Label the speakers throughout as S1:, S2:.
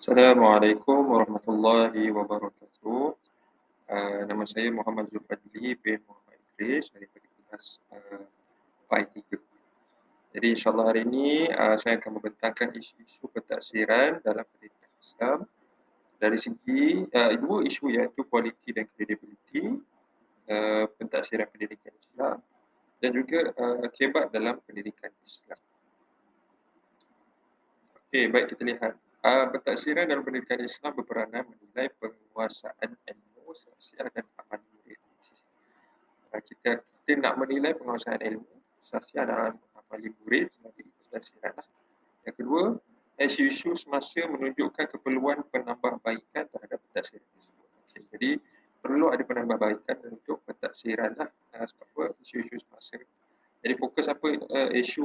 S1: Assalamualaikum warahmatullahi wabarakatuh. Uh, nama saya Muhammad Zulfadli bin Muhammad Idris daripada kelas uh, PAI 3. Jadi insyaAllah hari ini uh, saya akan membentangkan isu-isu pentaksiran dalam pendidikan Islam dari segi uh, dua isu iaitu kualiti dan kredibiliti uh, pentaksiran pendidikan Islam dan juga uh, kebat dalam pendidikan Islam. Okey, baik kita lihat. Uh, pentaksiran dalam pendidikan Islam berperanan menilai penguasaan ilmu, sosial dan amal murid. Uh, kita, kita nak menilai penguasaan ilmu, sosial dan amal murid sebagai pentaksiran. Yang kedua, isu-isu semasa menunjukkan keperluan penambahbaikan terhadap pentaksiran tersebut. Jadi, perlu ada penambahbaikan untuk pentaksiran lah. Uh, sebab? Isu-isu semasa. Jadi, fokus apa? Uh, isu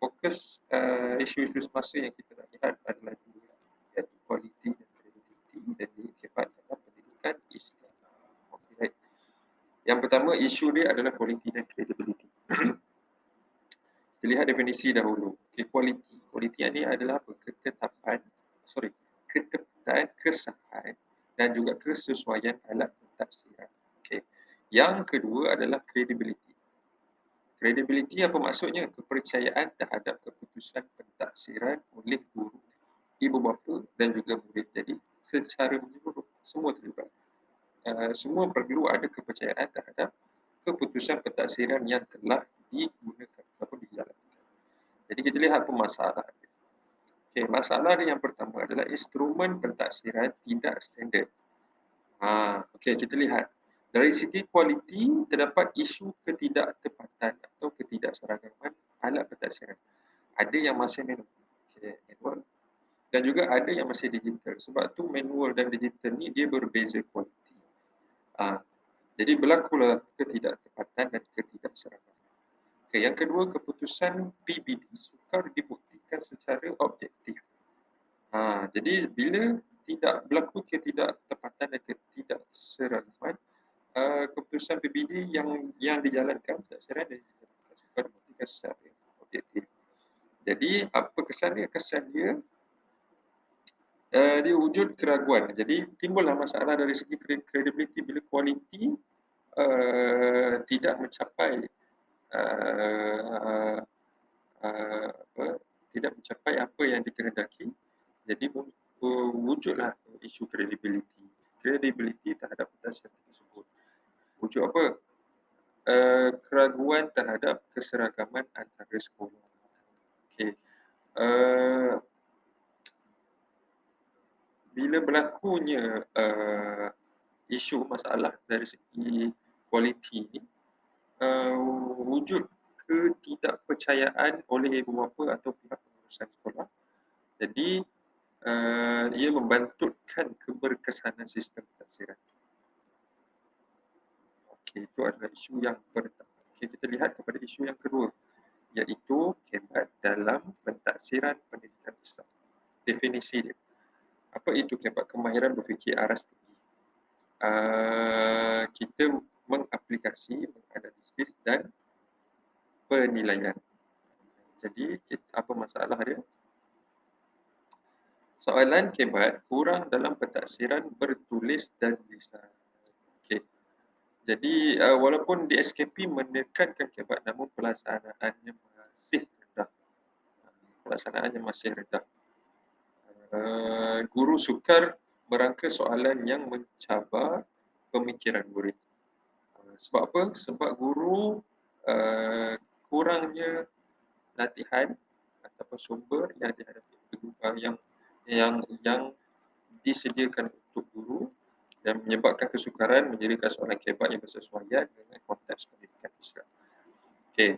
S1: fokus uh, isu-isu semasa yang kita nak lihat adalah dua iaitu kualiti dan kredibiliti dan hebat dalam pendidikan Islam. Okay, right. Yang pertama isu dia adalah kualiti dan kredibiliti. kita lihat definisi dahulu. Okay, kualiti. Kualiti ini adalah apa? ketetapan, sorry, ketepatan, kesahan dan juga kesesuaian alat pentafsiran. Okay. Yang kedua adalah kredibiliti. Credibility apa maksudnya? Kepercayaan terhadap keputusan pentaksiran oleh guru, ibu bapa dan juga murid. Jadi secara menyeluruh semua terlibat. Uh, semua perlu ada kepercayaan terhadap keputusan pentaksiran yang telah digunakan ataupun dijalankan. Jadi kita lihat apa masalah. Okay, masalah dia yang pertama adalah instrumen pentaksiran tidak standard. Ha, okay, kita lihat dari segi kualiti, terdapat isu ketidaktepatan atau ketidakseragaman alat pentaksiran. Ada yang masih manual, okay, manual dan juga ada yang masih digital. Sebab tu manual dan digital ni dia berbeza kualiti. Ha, jadi berlakulah ketidaktepatan dan ketidakseragaman. Okay, yang kedua, keputusan PBD sukar dibuktikan secara objektif. Ha, jadi bila tidak berlaku ketidaktepatan dan ketidakseragaman, uh, keputusan PBD yang yang dijalankan secara dan dijalankan secara secara objektif. Jadi apa kesan dia? Kesan dia uh, dia wujud keraguan. Jadi timbullah masalah dari segi credibility bila kualiti uh, tidak mencapai uh, uh, apa, tidak mencapai apa yang dikehendaki. Jadi wujudlah isu credibility. Credibility terhadap pendasaran tersebut wujud apa? Uh, keraguan terhadap keseragaman antara sekolah. Okay. Uh, bila berlakunya uh, isu masalah dari segi kualiti ini, uh, wujud ketidakpercayaan oleh ibu bapa atau pihak pengurusan sekolah. Jadi, uh, ia membantutkan keberkesanan sistem pengajaran. Okay, itu adalah isu yang pertama. Okay, kita lihat kepada isu yang kedua iaitu kebat dalam pentaksiran pendidikan Islam. Definisi dia. Apa itu? Kemahiran berfikir aras tinggi. Uh, kita mengaplikasi, menganalisis dan penilaian. Jadi, kita, apa masalah dia? Soalan kebat kurang dalam pentaksiran bertulis dan lisan. Jadi uh, walaupun DSKP menekankan kebat namun pelaksanaannya masih rendah. Pelaksanaannya masih rendah. Uh, guru sukar merangka soalan yang mencabar pemikiran murid. Uh, sebab apa? Sebab guru uh, kurangnya latihan ataupun sumber yang dihadapi yang yang yang disediakan untuk guru dan menyebabkan kesukaran menjadikan soalan kebat yang bersesuaian dengan konteks pendidikan Islam. Okey,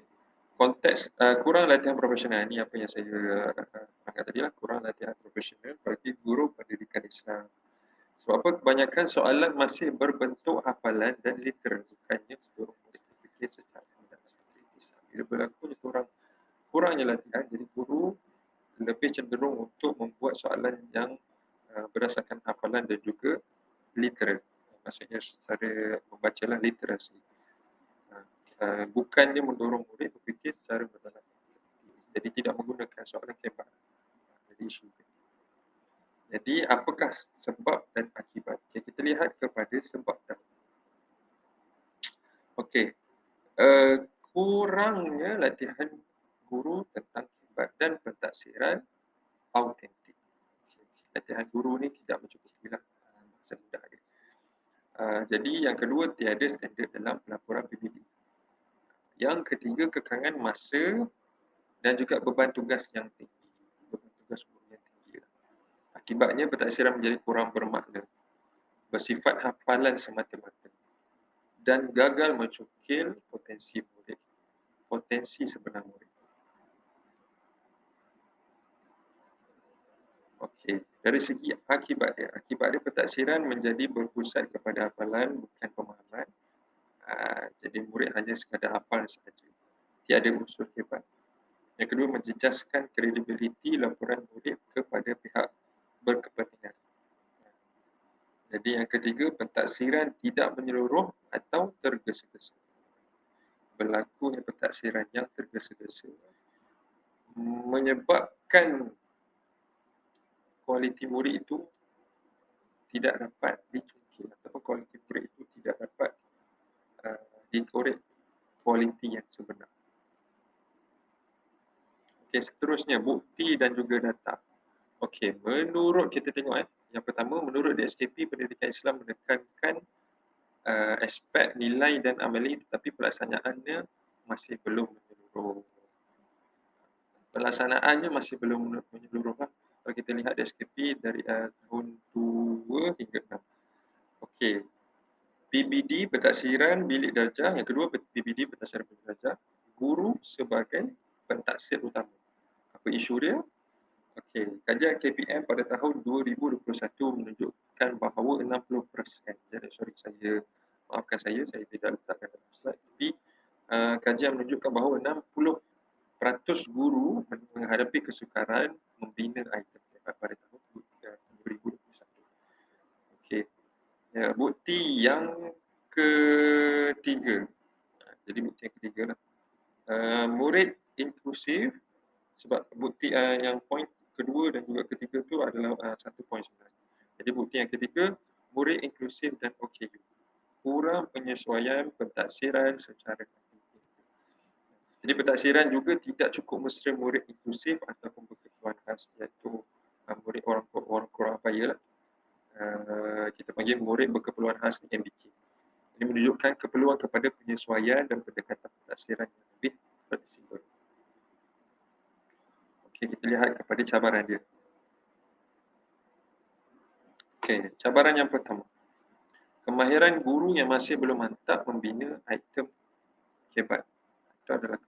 S1: konteks uh, kurang latihan profesional. Ini apa yang saya uh, angkat tadi lah, kurang latihan profesional bagi guru pendidikan Islam. Sebab apa? Kebanyakan soalan masih berbentuk hafalan dan literal. Bukannya murid berfikir secara Islam. Bila berlaku kurang kurangnya latihan, jadi guru lebih cenderung untuk membuat soalan yang uh, berdasarkan hafalan dan juga literal. Maksudnya secara membacalah literasi. Uh, bukannya mendorong murid secara mendalam jadi tidak menggunakan soalan kebat jadi isu Jadi apakah sebab dan akibat? Okay, kita lihat kepada sebab dahulu. Okey. Uh, kurangnya latihan guru tentang kibat dan pentaksiran autentik. Latihan guru ni tidak mencukupi lah. Uh, jadi yang kedua tiada standard dalam pelaporan PBD. Yang ketiga kekangan masa dan juga beban tugas yang tinggi. Beban tugas yang tinggi. Lah. Akibatnya pentaksiran menjadi kurang bermakna. Bersifat hafalan semata-mata dan gagal mencukil potensi murid, potensi sebenar murid. Okey, dari segi akibat dia, akibat dia pentaksiran menjadi berpusat kepada hafalan bukan pemahaman. Ah, jadi murid hanya sekadar hafal sahaja. Tiada unsur hebat. Yang kedua, menjejaskan kredibiliti laporan murid kepada pihak berkepentingan. Jadi yang ketiga, pentaksiran tidak menyeluruh atau tergesa-gesa. Berlakunya pentaksiran yang tergesa-gesa menyebabkan kualiti murid itu tidak dapat dicungkil atau kualiti murid itu tidak dapat dikorek kualiti yang sebenar. Okey, seterusnya bukti dan juga data. Okey, menurut kita tengok eh, yang pertama, menurut DSKP, pendidikan Islam menekankan uh, aspek nilai dan amali tetapi pelaksanaannya masih belum menyeluruh. Pelaksanaannya masih belum menyeluruh. Lah. Kalau kita lihat DSKP dari uh, tahun 2 hingga 6. Okey. PBD pentaksiran bilik darjah. Yang kedua PBD pentaksiran bilik darjah. Guru sebagai pentaksir utama. Apa isu dia? Okey, kajian KPM pada tahun 2021 menunjukkan bahawa 60% jadi sorry saya maafkan saya saya tidak letakkan dalam slide tapi uh, kajian menunjukkan bahawa 60% guru menghadapi kesukaran membina item pada tahun 2021. Okey. Bukti yang ketiga. Jadi bukti yang ketiga lah. Uh, murid inklusif sebab bukti uh, yang point kedua dan juga ketiga tu adalah uh, satu poin sebenarnya. Jadi bukti yang ketiga, murid inklusif dan OKU. Kurang penyesuaian pentaksiran secara jadi pentaksiran juga tidak cukup mesra murid inklusif ataupun berkebutuhan khas iaitu murid orang orang kurang upaya lah. Uh, kita panggil murid berkeperluan khas MBK. Ini menunjukkan keperluan kepada penyesuaian dan pendekatan pentaksiran yang lebih fleksibel. Okay, kita lihat kepada cabaran dia. Okay, cabaran yang pertama. Kemahiran guru yang masih belum mantap membina item kebat. Itu adalah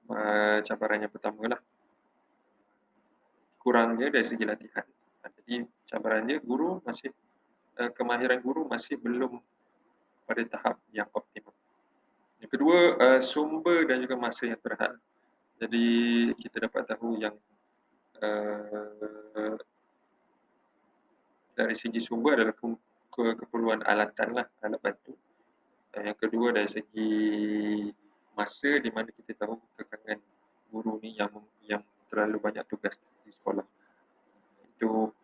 S1: cabaran yang pertama lah. Kurangnya dari segi latihan. Jadi cabaran dia guru masih, uh, kemahiran guru masih belum pada tahap yang optimal. Yang kedua, uh, sumber dan juga masa yang terhad. Jadi kita dapat tahu yang uh, dari segi sumber adalah ke, ke, keperluan alatan lah, alat bantu. Yang kedua dari segi masa di mana kita tahu kekangan guru ni yang yang terlalu banyak tugas di sekolah. Itu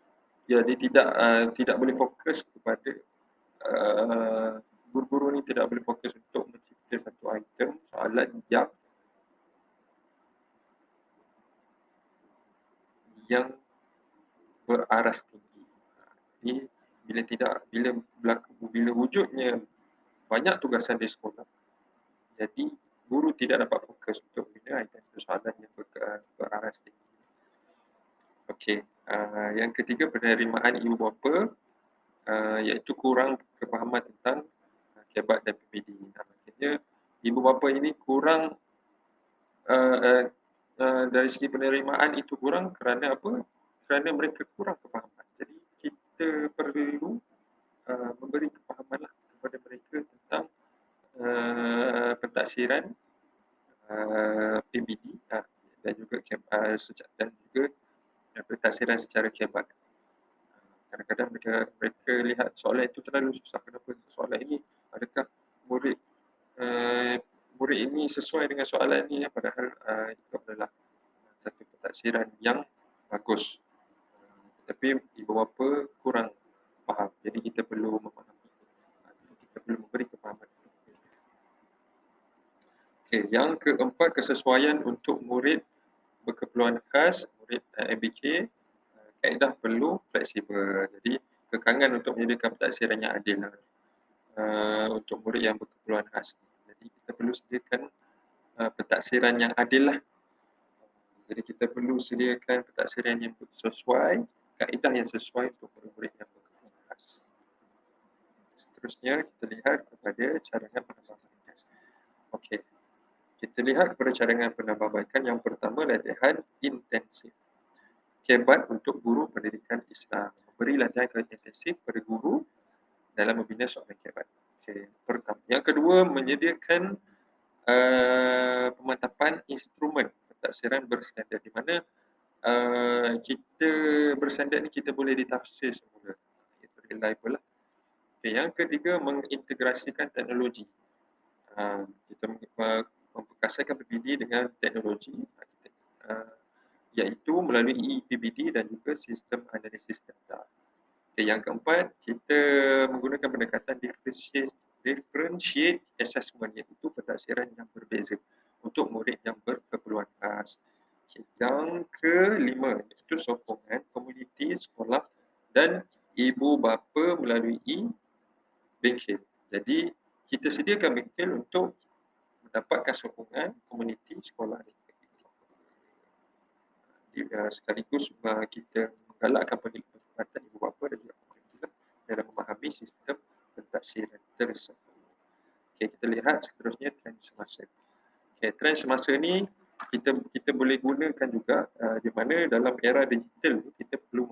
S1: jadi tidak uh, tidak boleh fokus kepada uh, guru-guru ni tidak boleh fokus untuk mencipta satu item soalan yang yang beraras tinggi. Jadi bila tidak bila berlaku bila wujudnya banyak tugasan di sekolah. Jadi guru tidak dapat fokus untuk bina item soalan yang ber, beraras tinggi. Okey, uh, yang ketiga penerimaan ibu bapa uh, iaitu kurang kefahaman tentang uh, kebat dan PPD. Nah, maksudnya ibu bapa ini kurang uh, uh, uh, dari segi penerimaan itu kurang kerana apa? Kerana mereka kurang kefahaman. Jadi kita perlu uh, memberi kefahaman lah kepada mereka tentang uh, pentaksiran uh, PBD uh, dan juga uh, dan juga uh, pentaksiran secara kebat. Kadang-kadang mereka, mereka lihat soalan itu terlalu susah. Kenapa soalan ini? Adakah murid uh, murid ini sesuai dengan soalan ini padahal uh, itu adalah satu pentaksiran yang bagus. Kita tapi ibu bapa kurang faham. Jadi kita perlu memahami. Kita perlu memberi kefahaman. Okay, yang keempat kesesuaian untuk murid berkeperluan khas, murid uh, MBK, uh, kaedah perlu fleksibel. Jadi kekangan untuk menyediakan pentadsiran yang adil uh, untuk murid yang berkeperluan khas. Jadi kita perlu sediakan uh, pentadsiran yang adil lah. Jadi kita perlu sediakan pentadsiran yang sesuai, kaedah yang sesuai untuk murid-murid yang berkeperluan khas. Seterusnya kita lihat kepada cadangan penambahbaikan. Okey. Kita lihat kepada cadangan penambahbaikan yang pertama latihan intensif. Kebat untuk guru pendidikan Islam. Beri latihan intensif kepada guru dalam membina soalan kebat. Okay. Pertama. Yang kedua, menyediakan uh, pemantapan instrumen pentadsiran berstandard di mana uh, kita berstandard ni kita boleh ditafsir semula. Itu reliable lah. Okay. Yang ketiga, mengintegrasikan teknologi. Uh, kita uh, memperkasakan PBD dengan teknologi uh, iaitu melalui EPBD dan juga sistem analisis data. Okay, yang keempat, kita menggunakan pendekatan differentiate, differentiate assessment iaitu pentadsiran yang berbeza untuk murid yang berkeperluan khas. Okay, yang kelima, iaitu sokongan komuniti sekolah dan ibu bapa melalui bengkel. Jadi, kita sediakan bengkel untuk mendapatkan sokongan komuniti sekolah ini. Uh, sekaligus kita menggalakkan pendidikan ibu bapa dan juga dalam memahami sistem pentadsiran tersebut. Okay, kita lihat seterusnya trend semasa. Okay, trend semasa ni kita kita boleh gunakan juga uh, di mana dalam era digital kita perlu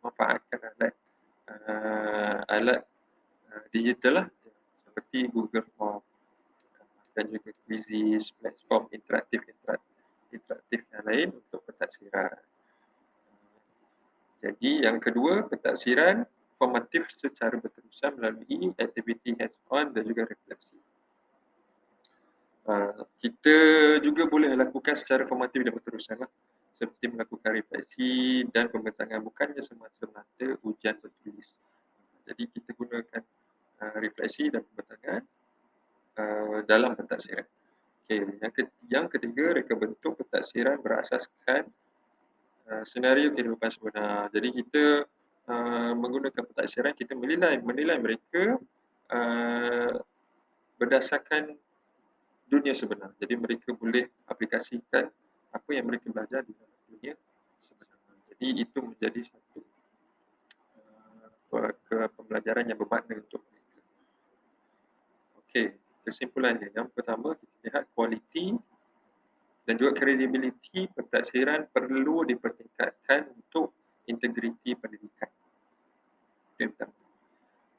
S1: memanfaatkan alat uh, alat uh, digital lah seperti Google Form dan juga quizzes, platform interaktif interaktif yang lain untuk pentadsiran. Jadi yang kedua, pentadsiran formatif secara berterusan melalui aktiviti hands-on dan juga refleksi. Uh, kita juga boleh lakukan secara formatif dan berterusan lah. seperti melakukan refleksi dan pembentangan bukannya semata-mata ujian tertulis. Jadi kita gunakan uh, refleksi dan pembentangan uh, dalam pentadsiran. Okay. Yang, ke- yang ketiga, reka bentuk pentadsiran berasaskan uh, senario kehidupan sebenar. Jadi kita uh, menggunakan pentadsiran kita menilai menilai mereka uh, berdasarkan dunia sebenar. Jadi mereka boleh aplikasikan apa yang mereka belajar di dalam dunia sebenar. Jadi itu menjadi satu uh, ke pembelajaran yang bermakna untuk mereka. Okey, kesimpulannya yang pertama kita lihat kualiti dan juga kredibiliti pentadsiran perlu dipertingkatkan untuk integriti pendidikan.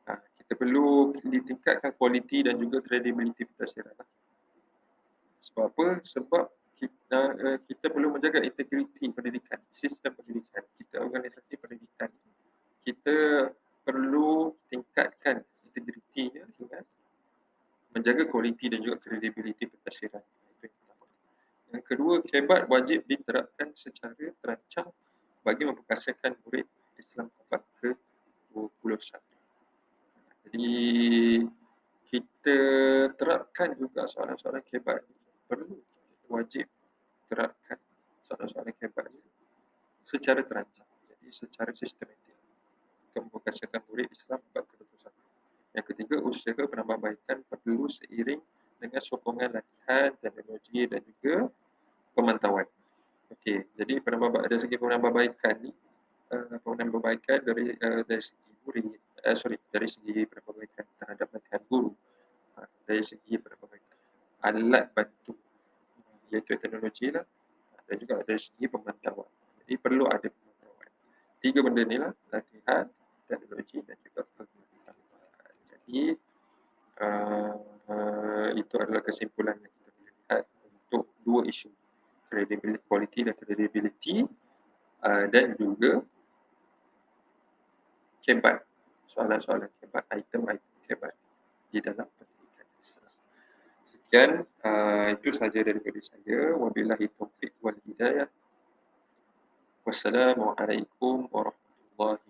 S1: Ha, kita perlu ditingkatkan kualiti dan juga kredibiliti pentadsiran. Sebab apa? Sebab kita, uh, kita perlu menjaga integriti pendidikan, sistem pendidikan, kita organisasi pendidikan. Kita perlu tingkatkan integritinya dengan menjaga kualiti dan juga kredibiliti pentadsiran. Yang kedua, kebat wajib diterapkan secara terancang bagi memperkasakan murid Islam abad ke-21. Jadi kita terapkan juga soalan-soalan kebat perlu wajib terapkan soalan-soalan kebat secara terancang. Jadi secara sistematik untuk memperkasakan murid Islam abad ke-21. Yang ketiga, usaha penambahbaikan perlu seiring dengan sokongan latihan, teknologi dan juga pemantauan. Okey, jadi penambah dari segi penambahbaikan ni uh, penambahbaikan dari uh, dari segi murid, uh, sorry, dari segi penambahbaikan terhadap latihan guru, uh, dari segi penambahbaikan alat bantu iaitu teknologi lah dan juga dari segi pemantauan. Jadi perlu ada pemantauan. Tiga benda ni lah, latihan, teknologi dan juga pemantauan. Jadi uh, uh, itu adalah kesimpulan yang kita boleh lihat untuk dua isu credibility, quality dan credibility uh, dan juga kebat soalan-soalan kebat item-item kebat di dalam pendidikan sekian uh, itu sahaja daripada saya. Wabillahi taufiq wal hidayah. Wassalamualaikum warahmatullahi warahmatullahi